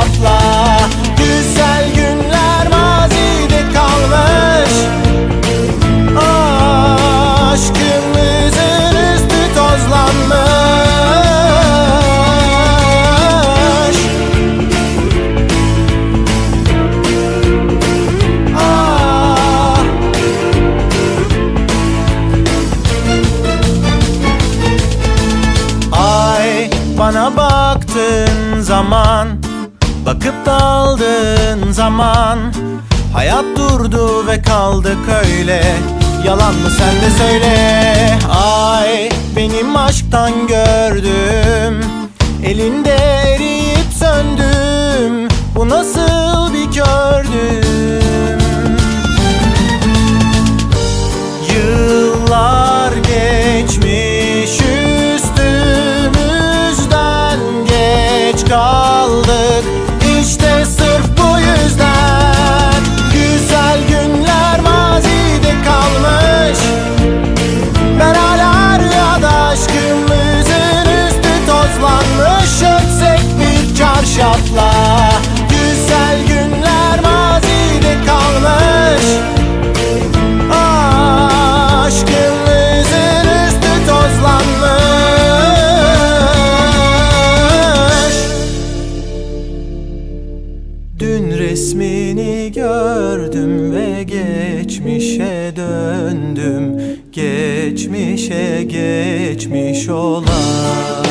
çarşafla Güzel günler mazide kalmış. Aşkımızın üstü tozlanmış. Ah. Ay bana baktığın zaman Bakıp daldığın zaman Hayat durdu ve kaldık öyle. Yalan mı sen de söyle. Ay benim aşktan gördüm. Elinde eriyip söndüm. Bu nasıl bir kördüm Yıllar geçmiş üstümüzden geç kaldık İşte gördüm ve geçmişe döndüm. Geçmişe geçmiş olan